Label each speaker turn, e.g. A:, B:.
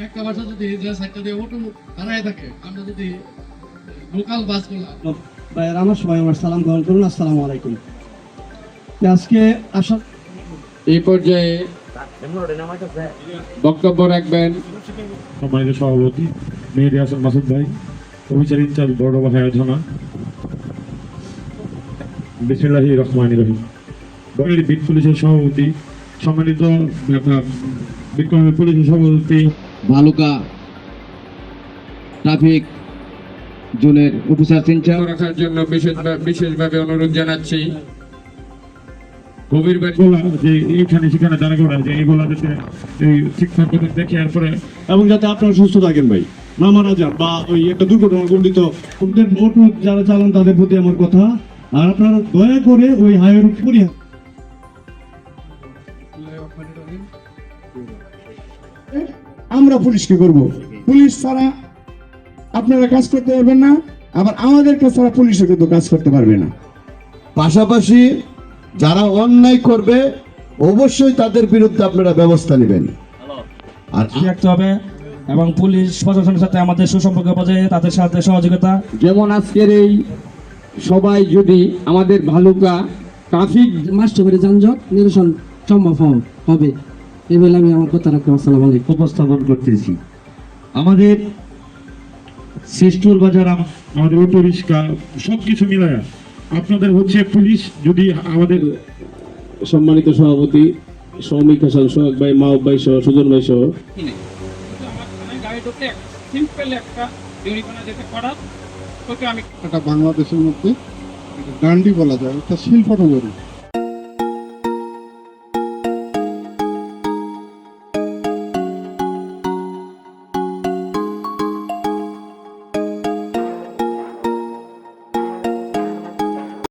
A: একটা বাসা যদি যে সাইডটা দিয়ে অটো দাঁড়ায় থাকে আমরা যদি লোকাল বাসগুলা
B: ভাইয়ের আমার সবাই আমার সালাম গ্রহণ করুন আসসালামু আলাইকুম। আজকে আসা
C: এই পর্যায়ে বক্তব্য রাখবেন।
D: সম্মানিত সভাপতি মেহেদি হাসান মাসুদ ভাই অফিসার ইনচার্জ বড় ভাই থানা বিসমিল্লাহি রহমান রহিম। বিট পুলিশের সভাপতি সম্মানিত বিক্রমের পুলিশের সভাপতি
C: ট্রাফিক জোনের অফিসার চিন্তা রাখার জন্য বিশেষ বিশেষভাবে অনুরোধ জানাচ্ছি। গভীর
D: যে এইখানে সেখানে দাঁড়া করা যে এগুলা যাতে এই ঠিকঠাক করে দেখে এরপরে
E: এবং যাতে আপনারা সুস্থ থাকেন ভাই। না মারা যান বা ওই একটা দুর্ঘটনা ঘটিত ওদের ভোট যারা চালান তাদের প্রতি আমার কথা। আর আপনারা দয়া করে ওই হাইওয়ে পরিহার
F: আমরা পুলিশকে করব। পুলিশ ছাড়া আপনারা কাজ করতে পারবেন না আবার আমাদেরকে ছাড়া পুলিশও কিন্তু কাজ করতে পারবে না।
G: পাশাপাশি যারা অন্যায় করবে অবশ্যই তাদের বিরুদ্ধে আপনারা ব্যবস্থা নেবেন। আর
H: রাখতে হবে এবং পুলিশ প্রশাসনের সাথে আমাদের সুসম্পর্ক বজায় তাদের সাথে সহযোগিতা।
C: যেমন আজকের এই সবাই যদি আমাদের ভালুকা ট্রাফিক
B: মাস্টার যানজট নিরসন সম্ভব হবে। এই বলে আমি আমার কথা রাখলাম আসসালামু আলাইকুম।
E: উপস্থাপন করতেছি। আমাদের শ্রেষ্ঠর বাজার
D: আমাদের অটো রিক্সা সব কিছু মিলায়া আপনাদের হচ্ছে পুলিশ যদি আমাদের
I: সম্মানিত সভাপতি সৌমিক হাসান সোহাগ ভাই মাহব ভাই সহ সুজন ভাই সহ।
F: এটা বাংলাদেশের মধ্যে গান্ডি বলা যায় এটা শিল্প নগরী